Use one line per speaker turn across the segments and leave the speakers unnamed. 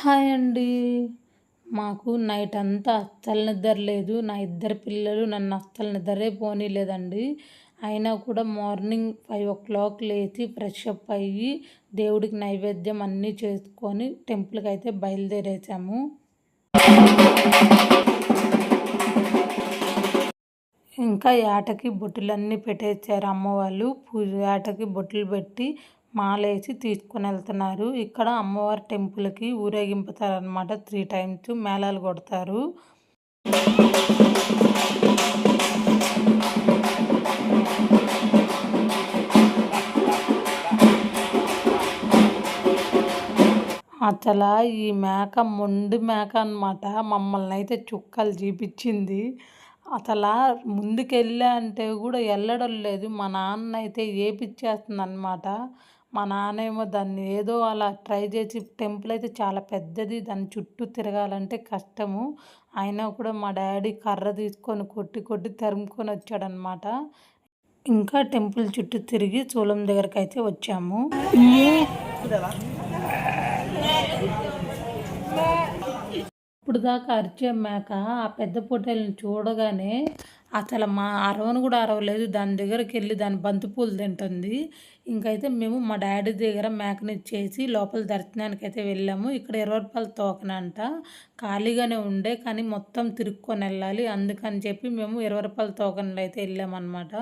Hi అండి. మాకు night అంతా అస్సలు నిద్ర లేదు. నా ఇద్దరు పిల్లలు నన్ను అస్సలు నిద్రే పోనీలేదండి అయినా కూడా మార్నింగ్ ఫైవ్ ఓ క్లాక్ లేచి ఫ్రెష్ అప్ అయ్యి దేవుడికి నైవేద్యం అన్నీ చేసుకొని టెంపుల్కి అయితే బయలుదేరేసాము. ఇంకా ఏటకి బొట్టులన్నీ పెట్టేసారు అమ్మవాళ్ళు. పూజ ఏటకి బొట్లు పెట్టి మాలేసి తీసుకొని వెళ్తున్నారు. ఇక్కడ అమ్మవారి టెంపుల్కి ఊరేగింపుతారనమాట త్రీ టైమ్స్ మేళాలు కొడతారు. అసలు ఈ మేక మొండి మేక అనమాట మమ్మల్ని అయితే చుక్కలు చూపించింది. అసలు ముందుకెళ్ళా అంటే కూడా వెళ్ళడం లేదు. మా నాన్న అయితే ఏపిచ్చేస్తుంది అనమాట మా నాన్న ఏమో దాన్ని ఏదో అలా ట్రై చేసి టెంపుల్ అయితే చాలా పెద్దది దాని చుట్టూ తిరగాలంటే కష్టము. అయినా కూడా మా డాడీ కర్ర తీసుకొని కొట్టి కొట్టి తరుముకొని వచ్చాడనమాట ఇంకా టెంపుల్ చుట్టూ తిరిగి చూలం దగ్గరకు అయితే వచ్చాము. ఇప్పుడు దాకా అరిచే మేక ఆ పెద్ద పొట్టేలను చూడగానే అసలు మా అరవను కూడా అరవలేదు. దాని దగ్గరికి వెళ్ళి దాని బంతిపూలు తింటుంది. ఇంకైతే మేము మా డాడీ దగ్గర మేకని చేసి లోపల దర్శనానికి అయితే వెళ్ళాము. ఇక్కడ ఇరవై రూపాయల తోకనంట. ఖాళీగానే ఉండే కానీ మొత్తం తిరుక్కొని వెళ్ళాలి. అందుకని చెప్పి మేము ఇరవై రూపాయల తోకనలో అయితే వెళ్ళామన్నమాట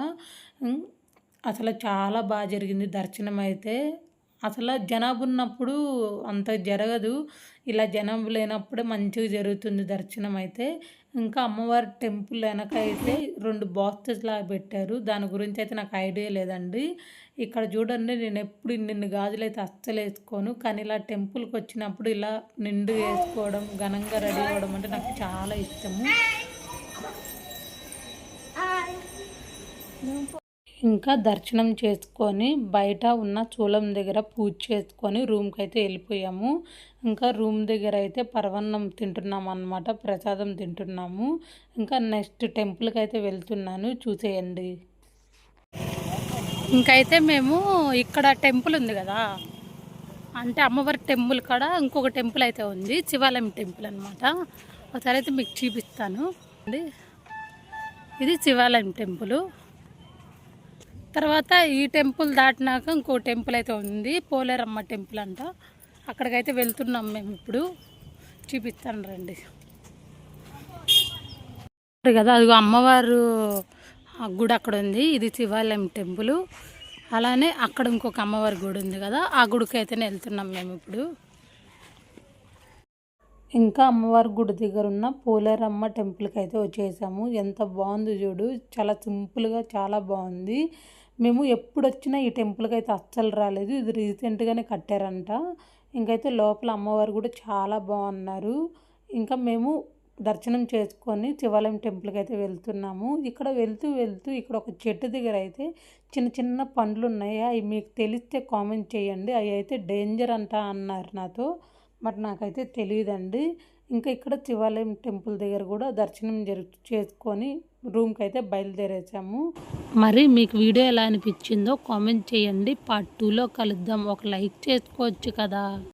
అసలు చాలా బాగా జరిగింది దర్శనం అయితే అసలు జనాభా ఉన్నప్పుడు అంత జరగదు. ఇలా జనాభా లేనప్పుడే మంచిగా జరుగుతుంది దర్శనం అయితే. ఇంకా అమ్మవారి టెంపుల్ వెనక అయితే రెండు బాక్సెస్ లాగా పెట్టారు. దాని గురించి అయితే నాకు ఐడియా లేదండి. ఇక్కడ చూడండి నేను ఎప్పుడు నిన్ను గాజులు అయితే అస్సలు వేసుకోను. కానీ ఇలా టెంపుల్కి వచ్చినప్పుడు ఇలా నిండు వేసుకోవడం ఘనంగా రెడీ అవ్వడం అంటే నాకు చాలా ఇష్టము. ఇంకా దర్శనం చేసుకొని బయట ఉన్న చూలం దగ్గర పూజ చేసుకొని రూమ్కి అయితే వెళ్ళిపోయాము. ఇంకా రూమ్ దగ్గర అయితే పరవన్నం తింటున్నాము అనమాట ప్రసాదం తింటున్నాము. ఇంకా నెక్స్ట్ టెంపుల్కి అయితే వెళ్తున్నాను చూసేయండి. ఇంకైతే మేము ఇక్కడ టెంపుల్ ఉంది కదా అంటే అమ్మవారి టెంపుల్ కాడ ఇంకొక టెంపుల్ అయితే ఉంది శివాలయం టెంపుల్ అనమాట ఒకసారి అయితే మీకు చూపిస్తాను. ఇది శివాలయం టెంపుల్. తర్వాత ఈ టెంపుల్ దాటినాక ఇంకో టెంపుల్ అయితే ఉంది పోలేరమ్మ టెంపుల్ అంట. అక్కడికైతే వెళ్తున్నాం మేము ఇప్పుడు. చూపిస్తాను రండి. కదా అది అమ్మవారు గుడి అక్కడ ఉంది. ఇది శివాలయం టెంపుల్. అలానే అక్కడ ఇంకొక అమ్మవారి గుడి ఉంది కదా ఆ గుడికి అయితేనే వెళ్తున్నాం మేము ఇప్పుడు. ఇంకా అమ్మవారి గుడి దగ్గర ఉన్న పోలేరమ్మ టెంపుల్కి అయితే వచ్చేసాము. ఎంత బాగుంది చూడు. చాలా సింపుల్గా చాలా బాగుంది. మేము ఎప్పుడు వచ్చినా ఈ టెంపుల్కి అయితే అస్సలు రాలేదు. ఇది రీసెంట్గానే కట్టారంట. ఇంకైతే లోపల అమ్మవారు కూడా చాలా బాగున్నారు. ఇంకా మేము దర్శనం చేసుకొని శివాలయం టెంపుల్కి అయితే వెళ్తున్నాము. ఇక్కడ వెళ్తూ వెళ్తూ ఇక్కడ ఒక చెట్టు దగ్గర అయితే చిన్న చిన్న పండ్లు ఉన్నాయి అవి మీకు తెలిస్తే కామెంట్ చేయండి. అవి అయితే డేంజర్ అంట అన్నారు నాతో. బట్ నాకైతే తెలియదండి ఇంకా ఇక్కడ శివాలయం టెంపుల్ దగ్గర కూడా దర్శనం జరు చేసుకొని రూమ్కి అయితే బయలుదేరేసాము. మరి మీకు వీడియో ఎలా అనిపించిందో కామెంట్ చేయండి. పార్ట్ టూలో కలుద్దాం. ఒక లైక్ చేసుకోవచ్చు కదా.